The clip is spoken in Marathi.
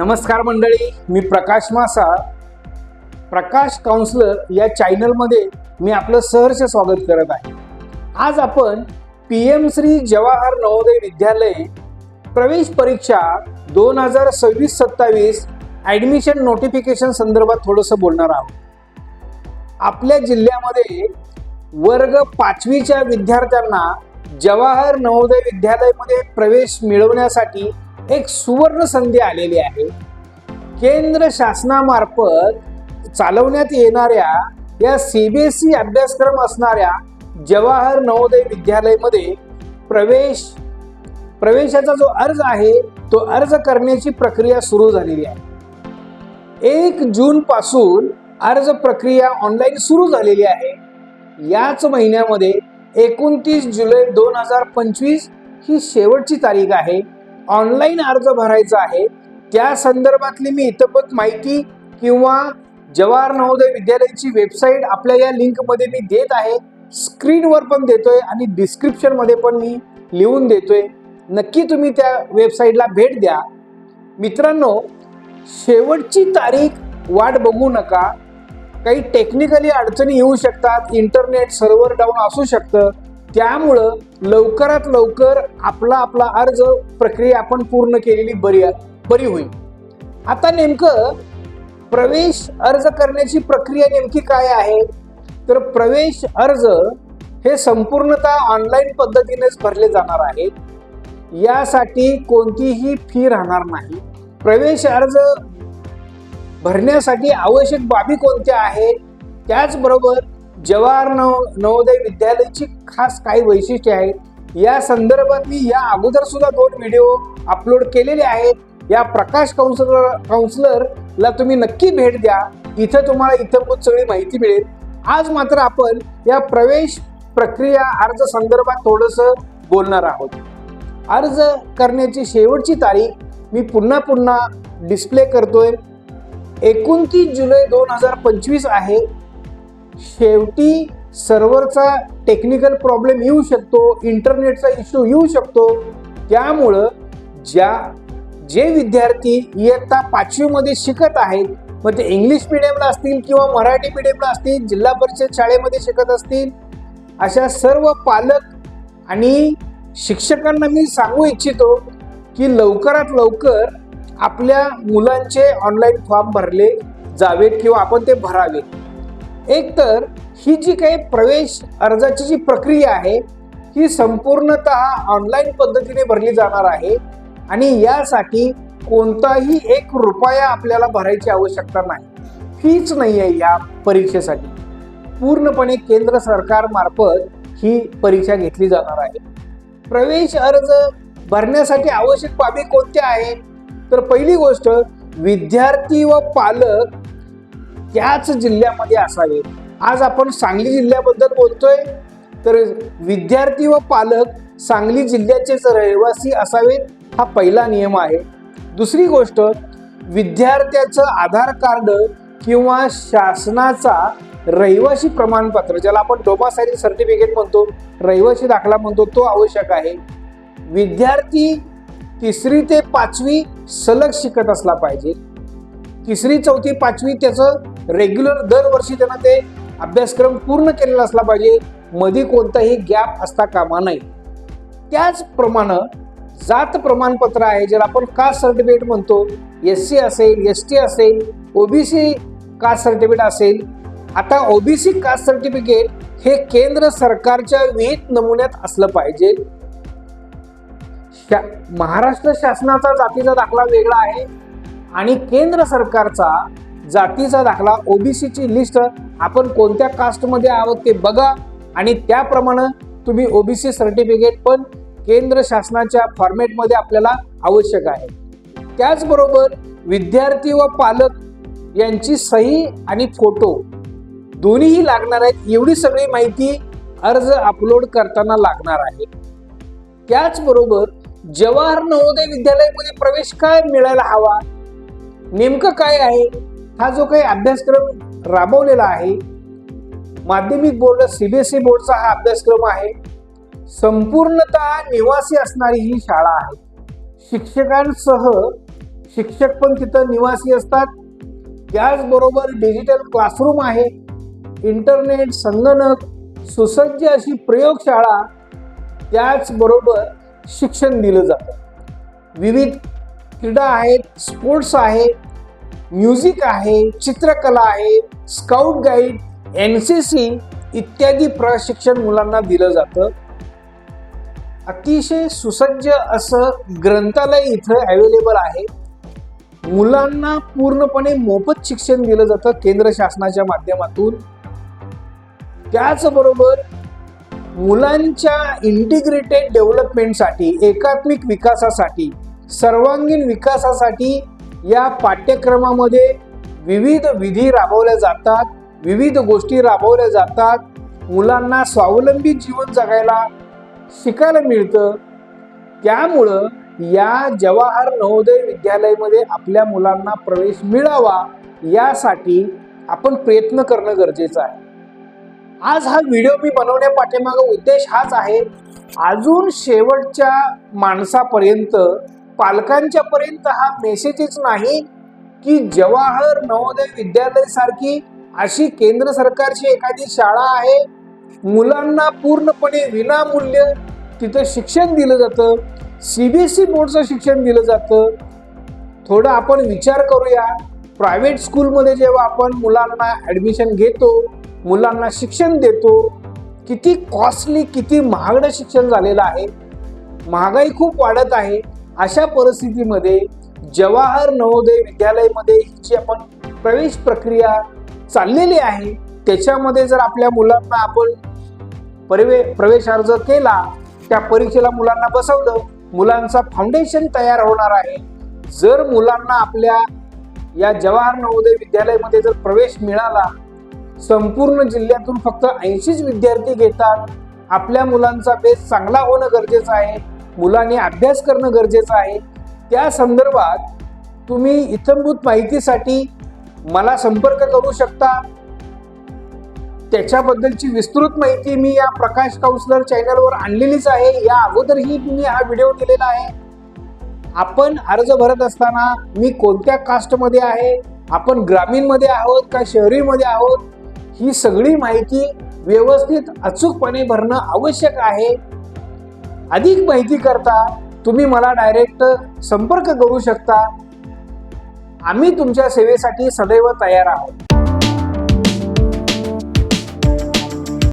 नमस्कार मंडळी मी प्रकाश मासा. प्रकाश काउन्सलर या चॅनलमध्ये मी आपलं सहर्ष स्वागत करत आहे. आज आपण पी एम श्री जवाहर नवोदय विद्यालय प्रवेश परीक्षा दोन हजार सव्वीस सत्तावीस ॲडमिशन नोटिफिकेशन संदर्भात थोडंसं बोलणार आहोत. आपल्या जिल्ह्यामध्ये वर्ग पाचवीच्या विद्यार्थ्यांना जवाहर नवोदय विद्यालयामध्ये प्रवेश मिळवण्यासाठी एक सुवर्ण संधी आलेली आहे. केंद्र शासनामार्फत चालवण्यात येणाऱ्या या सीबीएसई अभ्यासक्रम असणाऱ्या जवाहर नवोदय विद्यालयमध्ये प्रवेश प्रवेशाचा जो अर्ज आहे तो अर्ज करण्याची प्रक्रिया सुरू झालेली आहे. एक जून पासून अर्ज प्रक्रिया ऑनलाईन सुरू झालेली आहे. याच महिन्यामध्ये एकोणतीस जुलै दोन हजार पंचवीस ही शेवटची तारीख आहे. ऑनलाईन अर्ज भरायचा आहे त्या संदर्भातली मी इतपत माहिती किंवा जवाहर नवोदय विद्यालयाची वेबसाईट आपल्या या लिंकमध्ये मी देत आहे. स्क्रीनवर पण देतोय आणि डिस्क्रिप्शनमध्ये पण मी लिहून देतोय. नक्की तुम्ही त्या वेबसाईटला भेट द्या. मित्रांनो शेवटची तारीख वाट बघू नका. काही टेक्निकली अडचणी येऊ शकतात इंटरनेट सर्व्हर डाऊन असू शकतं. त्यामुळं लवकरात लवकर आपला आपला अर्ज प्रक्रिया आपण पूर्ण केलेली बरी बरी होईल. आता नेमकं प्रवेश अर्ज करण्याची प्रक्रिया नेमकी काय आहे? तर प्रवेश अर्ज हे संपूर्णतः ऑनलाईन पद्धतीनेच भरले जाणार आहेत. यासाठी कोणतीही फी राहणार नाही. प्रवेश अर्ज भरण्यासाठी आवश्यक बाबी कोणत्या आहेत? त्याचबरोबर जवाहर नव नवोदय विद्यालयाची खास काही वैशिष्ट्ये आहेत. या संदर्भात मी या अगोदर सुद्धा दोन व्हिडिओ अपलोड केलेले आहेत. या प्रकाश काउन्सलर काउन्सलरला तुम्ही नक्की भेट द्या. इथं तुम्हाला इथं सगळी माहिती मिळेल. आज मात्र आपण या प्रवेश प्रक्रिया अर्ज संदर्भात थोडंसं बोलणार आहोत. अर्ज करण्याची शेवटची तारीख मी पुन्हा पुन्हा डिस्प्ले करतोय. एकोणतीस जुलै दोन हजार पंचवीस आहे. शेवटी सर्व्हरचा टेक्निकल प्रॉब्लेम येऊ शकतो इंटरनेटचा इश्यू येऊ शकतो. त्यामुळं ज्या जे विद्यार्थी इयत्ता पाचवीमध्ये शिकत आहेत मग ते इंग्लिश मिडियमला असतील किंवा मराठी मिडियमला असतील जिल्हा परिषद शाळेमध्ये शिकत असतील अशा सर्व पालक आणि शिक्षकांना मी सांगू इच्छितो की लवकरात लवकर आपल्या मुलांचे ऑनलाईन फॉर्म भरले जावेत किंवा आपण ते भरावेत. एकतर ही जी काही प्रवेश अर्जाची जी प्रक्रिया आहे ही संपूर्णतः ऑनलाईन पद्धतीने भरली जाणार आहे आणि यासाठी कोणताही एक रुपया आपल्याला भरायची आवश्यकता नाही. फीच नाही आहे या परीक्षेसाठी. पूर्णपणे केंद्र सरकारमार्फत ही परीक्षा घेतली जाणार आहे. प्रवेश अर्ज भरण्यासाठी आवश्यक बाबी कोणत्या आहेत? तर पहिली गोष्ट विद्यार्थी व पालक त्याच जिल्ह्यामध्ये असावे आज आपण सांगली जिल्ह्याबद्दल बोलतोय. तर विद्यार्थी व पालक सांगली जिल्ह्याचेच रहिवासी असावेत हा पहिला नियम आहे. दुसरी गोष्ट विद्यार्थ्याचं आधार कार्ड किंवा शासनाचा रहिवासी प्रमाणपत्र ज्याला आपण डोमासाईल सर्टिफिकेट म्हणतो रहिवासी दाखला म्हणतो तो आवश्यक आहे. विद्यार्थी तिसरी ते पाचवी सलग शिकत असला पाहिजे. तिसरी चौथी पाचवी त्याचं रेग्युलर दरवर्षी त्यांना ते अभ्यासक्रम पूर्ण केलेला असला पाहिजे मध्ये कोणताही गॅप असता कामा नाही त्याचप्रमाणे जात प्रमाणपत्र आहे ज्याला आपण कास्ट सर्टिफिकेट म्हणतो एस सी असेल एस टी असेल ओबीसी कास्ट सर्टिफिकेट असेल. आता ओबीसी कास्ट सर्टिफिकेट हे केंद्र सरकारच्या विहित नमुन्यात असलं पाहिजे. शा- महाराष्ट्र शासनाचा जातीचा दाखला वेगळा आहे आणि केंद्र सरकारचा जातीचा दाखला ओबीसीची लिस्ट आपण कोणत्या कास्टमध्ये आहोत ते बघा आणि त्याप्रमाणे तुम्ही ओबीसी सर्टिफिकेट पण केंद्र शासनाच्या फॉर्मॅटमध्ये आपल्याला आवश्यक आहे. त्याचबरोबर विद्यार्थी व पालक यांची सही आणि फोटो दोन्हीही लागणार आहेत. एवढी सगळी माहिती अर्ज अपलोड करताना लागणार आहे. त्याचबरोबर जवाहर नवोदय विद्यालयामध्ये प्रवेश काय मिळायला हवा? नेमकं काय आहे? हा जो काही अभ्यासक्रम राबवलेला आहे माध्यमिक बोर्ड सीबीएसई बोर्डचा हा अभ्यासक्रम आहे संपूर्णतः निवासी असणारी ही शाळा आहे. शिक्षकांसह शिक्षक पण तिथं निवासी असतात. त्याचबरोबर डिजिटल क्लासरूम आहे. इंटरनेट संगणक सुसज्ज अशी प्रयोगशाळा त्याचबरोबर शिक्षण दिलं जातं. विविध क्रीडा आहेत स्पोर्ट्स आहेत म्युझिक आहे चित्रकला आहे scout guide N C C इत्यादी प्रशिक्षण मुलांना दिलं जातं. अतिशय सुसज्ज असं ग्रंथालय इथं अवेलेबल आहे. मुलांना पूर्णपणे मोफत शिक्षण दिलं जातं केंद्र शासनाच्या माध्यमातून. त्याचबरोबर मुलांच्या इंटिग्रेटेड डेव्हलपमेंटसाठी एकात्मिक विकासासाठी सर्वांगीण विकासासाठी या पाठ्यक्रमामध्ये विविध विधी राबवल्या जातात विविध गोष्टी राबवल्या जातात. मुलांना स्वावलंबी जीवन जगायला शिकायला मिळतं. त्यामुळं या जवाहर नवोदय विद्यालयामध्ये आपल्या मुलांना प्रवेश मिळावा यासाठी आपण प्रयत्न करणं गरजेचं आहे. आज हा व्हिडिओ मी बनवण्या पाठीमागं उद्देश हाच आहे अजून शेवटच्या माणसापर्यंत पालकांच्या पर्यंत हा मेसेजच नाही की जवाहर नवोदय विद्यालय सारखी अशी केंद्र सरकारची एखादी शाळा आहे. मुलांना पूर्णपणे विनामूल्य तिथं शिक्षण दिलं जातं. सीबीएसई बोर्डचं शिक्षण दिलं जातं. थोडं आपण विचार करूया. प्रायव्हेट स्कूलमध्ये जेव्हा आपण मुलांना ॲडमिशन घेतो मुलांना शिक्षण देतो किती कॉस्टली किती महागडं शिक्षण झालेलं आहे. महागाई खूप वाढत आहे. अशा परिस्थितीमध्ये जवाहर नवोदय विद्यालयमध्ये जी आपण प्रवेश प्रक्रिया चाललेली आहे त्याच्यामध्ये जर आपल्या मुलांना आपण परवे प्रवेश अर्ज केला त्या परीक्षेला मुलांना बसवलं मुलांचा फाउंडेशन तयार होणार आहे. जर मुलांना आपल्या या जवाहर नवोदय विद्यालयामध्ये जर प्रवेश मिळाला संपूर्ण जिल्ह्यातून फक्त ऐंशीच विद्यार्थी घेतात आपल्या मुलांचा बेस चांगला होणं गरजेचं आहे. मुलांनी अभ्यास करणं गरजेचं आहे. त्या संदर्भात तुम्ही इथंभूत माहितीसाठी मला संपर्क करू शकता. त्याच्याबद्दलची विस्तृत माहिती मी या प्रकाश काउन्सलर चॅनलवर आणलेलीच आहे. या अगोदरही तुम्ही हा व्हिडिओ दिलेला आहे. आपण अर्ज भरत असताना मी कोणत्या कास्टमध्ये आहे? आपण ग्रामीणमध्ये आहोत का शहरीमध्ये आहोत? ही सगळी माहिती व्यवस्थित अचूकपणे भरणं आवश्यक आहे. अधिक माहिती करता तुम्ही मला डायरेक्ट संपर्क करू शकता. आम्ही तुमच्या सेवेसाठी सदैव तयार आहोत.